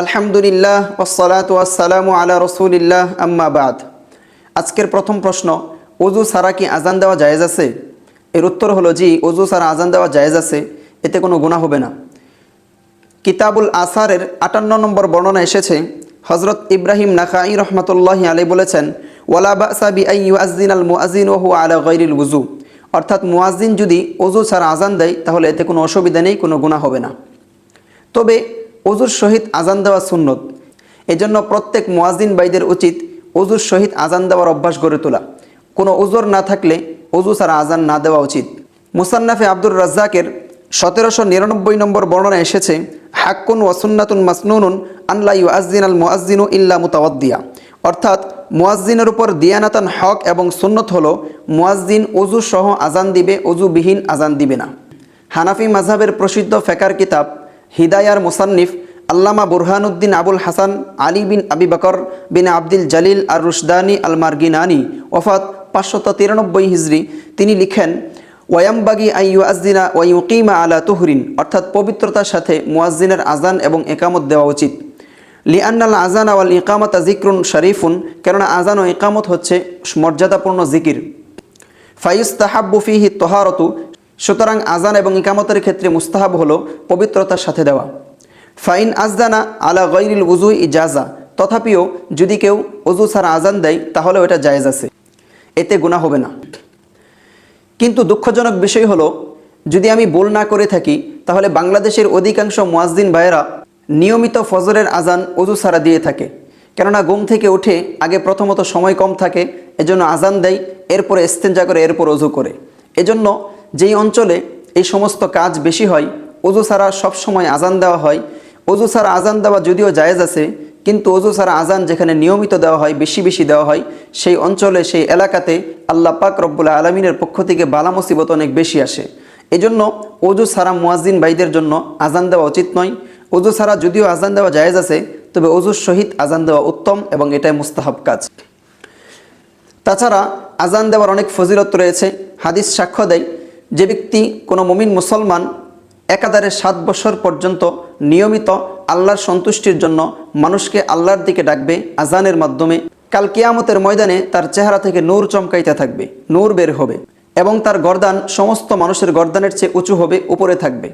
আলহামদুলিল্লাহ ওসলাত ওয়াসালামু আলা রসুলিল্লাহ, আম্মা বাদ। আজকের প্রথম প্রশ্ন অজু সারা কি আজান দেওয়া জায়েজ আছে? এর উত্তর হলো জি অজু সারা আজান দেওয়া জায়েজ আছে, এতে কোনো গুণা হবে না। কিতাবুল আসারের আটান্ন নম্বর বর্ণনা এসেছে হজরত ইব্রাহিম নাখাই রহমতুল্লাহ আলী বলেছেন, ওয়ালা বাসা বি আই ইউআজিন আল মুআজিন ওহু আলা গৈরিল উজু অর্থাৎ মুয়াজিন যদি অজু ছাড়া আজান দেয়, তাহলে এতে কোনো অসুবিধা নেই, কোনো গুণা হবে না। তবে অজুর সহিত আজান দেওয়া সুন্নত। এজন্য প্রত্যেক মুয়াজিন বাইদের উচিত অজুর সহিত আজান দেওয়ার অভ্যাস গড়ে তোলা। কোনো ওজোর না থাকলে অজু ছাড়া আজান না দেওয়া উচিত। মুসান্নাফে আব্দুর রাজ্জাকের সতেরোশো নিরানব্বই নম্বর বর্ণনা এসেছে, হাক্কুন ওয়াসুন্নাতুন মাসনুনুন আনলা ইউ আজিন আল মুআজিনু ইল্লা মুতাওয়াদ্দিয়া। অর্থাৎ মুয়াজ্জিনের উপর দিয়ানাতান হক এবং সুন্নত হল মুয়াজ্জিন অজু সহ আজান দিবে অজুবিহীন আজান দিবে না। হানাফি মাঝহাবের প্রসিদ্ধ ফেকার কিতাব হিদায়ার মুসান্নিফ, আল্লামা বুরহানুদ্দিন আবুল হাসান, আলী বিন আবি বকর বিন আব্দুল জালিল আর রুশদানি আল মার্গিনানি, ওফাত পাঁচশত তিরানব্বই হিজড়ি তিনি লিখেন ওয়াম্বাগি আইয়ু আজিনা ওয়াইকিমা আলা তুহরিন অর্থাৎ পবিত্রতার সাথে মুয়াজ্জিনের আজান এবং একামত দেওয়া উচিত। লিআন্নাল আজান আওয়াল ইকামত জিক্রুন শরীফুন, কেননা আজান ও ইকামত হচ্ছে মর্যাদাপূর্ণ জিকির ফাইস্তাহাব্বু ফিহি তোহারতু সুতরাং আজান এবং ইকামতের ক্ষেত্রে মুস্তাহাব হলো পবিত্রতার সাথে দেওয়া। ফাইন আজদানা আলা গৈরিল উজু ইজাজা তথাপিও যদি কেউ অজু ছাড়া আজান দেয় তাহলে ওটা জায়েজ আছে। এতে গুণা হবে না। কিন্তু দুঃখজনক বিষয় হলো, যদি আমি বল না করে থাকি, তাহলে বাংলাদেশের অধিকাংশ মুয়াজ্জিন ভাইয়েরা নিয়মিত ফজরের আজান অজু ছাড়া দিয়ে থাকে। কেননা ঘুম থেকে উঠে আগে প্রথমত সময় কম থাকে, এজন্য আজান দেয়, এরপরে এস্তেঞ্জা করে, এরপর অজু করে। এজন্য যেই অঞ্চলে এই সমস্ত কাজ বেশি হয় অজু ছাড়া সবসময় আজান দেওয়া হয়। অজু ছাড়া আজান দেওয়া যদিও জায়েজ আছে, কিন্তু অজু ছাড়া আজান যেখানে নিয়মিত দেওয়া হয়, বেশি বেশি দেওয়া হয়, সেই অঞ্চলে, সেই এলাকাতে আল্লাহ পাক রব্বুল্লা আলমিনের পক্ষ থেকে বালা মুসিবত অনেক বেশি আসে। এজন্য অজু ছাড়া মুয়াজ্জিন ভাইদের জন্য আজান দেওয়া উচিত নয়। অজু ছাড়া যদিও আজান দেওয়া জায়েজ আছে, তবে অজুর সহিত আজান দেওয়া উত্তম এবং এটাই মুস্তাহাব কাজ। তাছাড়া আজান দেওয়ার অনেক ফজিলত রয়েছে। হাদিস সাক্ষ্য দেয় যে ব্যক্তি কোনো মমিন মুসলমান একাধারে সাত বছর পর্যন্ত নিয়মিত আল্লাহর সন্তুষ্টির জন্য মানুষকে আল্লাহর দিকে ডাকবে আজানের মাধ্যমে, কাল কিয়ামতের ময়দানে তার চেহারা থেকে নূর চমকাইতে থাকবে, নূর বের হবে এবং তার গর্দান সমস্ত মানুষের গর্দানের চেয়ে উঁচু হবে, উপরে থাকবে।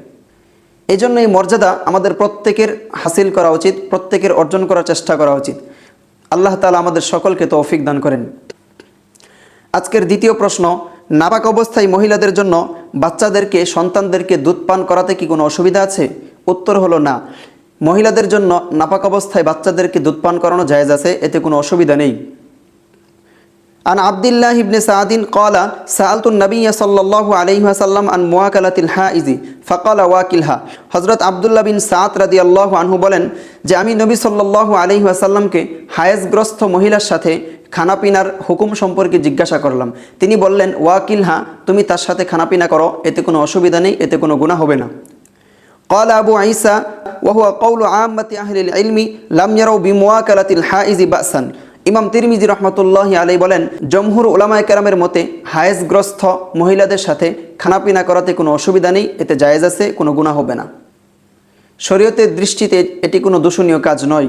এই জন্য এই মর্যাদা আমাদের প্রত্যেকের হাসিল করা উচিত, প্রত্যেকের অর্জন করার চেষ্টা করা উচিত। আল্লাহ তালা আমাদের সকলকে তৌফিক দান করেন। আজকের দ্বিতীয় প্রশ্ন নাপাক অবস্থায় মহিলাদের জন্য বাচ্চাদেরকে, সন্তানদেরকে দুধ পান করাতে কি কোনো অসুবিধা আছে? উত্তর হলো না। মহিলাদের জন্য নাপাক অবস্থায় বাচ্চাদেরকে দুধ পান করানো জায়েজ আছে, এতে কোনো অসুবিধা নেই। আন আবদুল্লাহ ইবনে সাদিন কলা সাআলতুন নবী সাল্লাল্লাহু আলাইহি ওয়াসাল্লাম আন মুয়াকালাতিল হাইজি ফাকালা ওয়াকিলহা। হযরত আব্দুল্লাহ বিন সাদ রাদিয়াল্লাহু আনহু বলেন যে, আমি নবী সাল্লাল্লাহু আলাইহি ওয়াসাল্লামকে হায়েজগ্রস্ত মহিলার সাথে খানাপিনার হুকুম সম্পর্কে জিজ্ঞাসা করলাম তিনি বললেন ওয়াকিলহা তুমি তার সাথে খানাপিনা করো এতে কোনো অসুবিধা নেই এতে কোনো গুনাহ হবে না قال أبو عيسى وهو قول عامة أهل العلم لم يروا بمواكلة الحائز بأسا ইমাম তিরমিজি রহমতুল্লাহ আলাই বলেন জমহুর ওলামায় কেরামের মতে হায়েজগ্রস্ত মহিলাদের সাথে খানাপিনা করাতে কোনো অসুবিধা নেই এতে জায়েজ আছে কোনো গুণা হবে না শরীয়তের দৃষ্টিতে এটি কোনো দূষণীয় কাজ নয়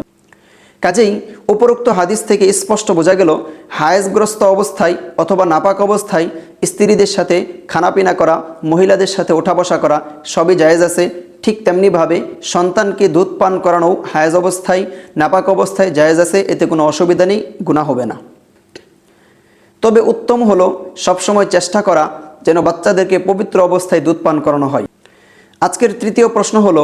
কাজেই উপরোক্ত হাদিস থেকে স্পষ্ট বোঝা গেল হায়েজগ্রস্ত অবস্থায় অথবা নাপাক অবস্থায় স্ত্রীদের সাথে খানাপিনা করা, মহিলাদের সাথে ওঠা বসা করা সবই জায়েজ আছে। ঠিক তেমনিভাবে সন্তানকে দুধ পান করানো হায়েজ অবস্থায়, নাপাক অবস্থায় জায়েজ আছে, এতে কোনো অসুবিধা নেই গুণা হবে না। তবে উত্তম হলো সবসময় চেষ্টা করা যেন বাচ্চাদেরকে পবিত্র অবস্থায় দুধ পান করানো হয়। আজকের তৃতীয় প্রশ্ন হলো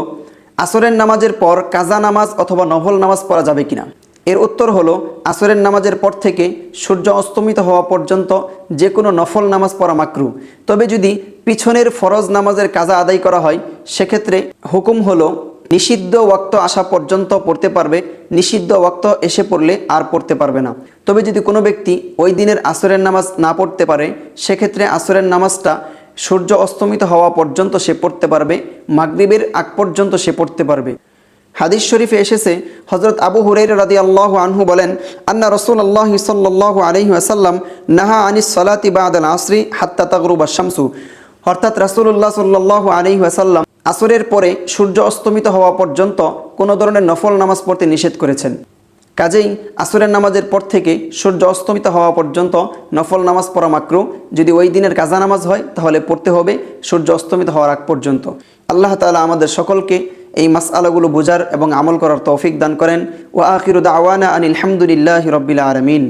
আসরের নামাজের পর কাজা নামাজ অথবা নফল নামাজ পড়া যাবে কিনা? এর উত্তর হলো, আসরের নামাজের পর থেকে সূর্য অস্তমিত হওয়া পর্যন্ত যে কোনো নফল নামাজ পড়া মাকরু। তবে যদি পিছনের ফরজ নামাজের কাজা আদায় করা হয়, সেক্ষেত্রে হুকুম হলো, নিষিদ্ধ ওয়াক্ত আসা পর্যন্ত পড়তে পারবে, নিষিদ্ধ ওয়াক্ত এসে পড়লে আর পড়তে পারবে না। তবে যদি কোনো ব্যক্তি ওই দিনের আসরের নামাজ না পড়তে পারে, সেক্ষেত্রে আসরের নামাজটা সূর্য অস্তমিত হওয়া পর্যন্ত সে পড়তে পারবে, মাগরিবের আগ পর্যন্ত সে পড়তে পারবে। হাদিস শরীফে এসেছে হজরত আবু হুরাইর রাদি আল্লাহ আনহু বলেন, আন্না রসুল আল্লাহ সাল্লাহ আলহি আসাল্লাম নাহা আনিস সলাতি বাদ আল আসরি হাত্তা তাগরুবা শামসু। অর্থাৎ রাসুল্লাহ সাল্লাহ আলী ওয়াসাল্লাম আসরের পরে সূর্য অস্তমিত হওয়া পর্যন্ত কোনো ধরনের নফল নামাজ পড়তে নিষেধ করেছেন। কাজেই আসরের নামাজের পর থেকে সূর্য অস্তমিত হওয়া পর্যন্ত নফল নামাজ পড়া মাকরু। যদি ওই দিনের কাজা নামাজ হয়, তাহলে পড়তে হবে সূর্য অস্তমিত হওয়ার আগ পর্যন্ত। আল্লাহ তালা আমাদের সকলকে এই মাস মাসআলাগুলো বোঝার এবং আমল করার তৌফিক দান করেন। ও আখিরুদ আওয়ানা আনিল হামদুলিল্লাহ রব্বিল আলমিন।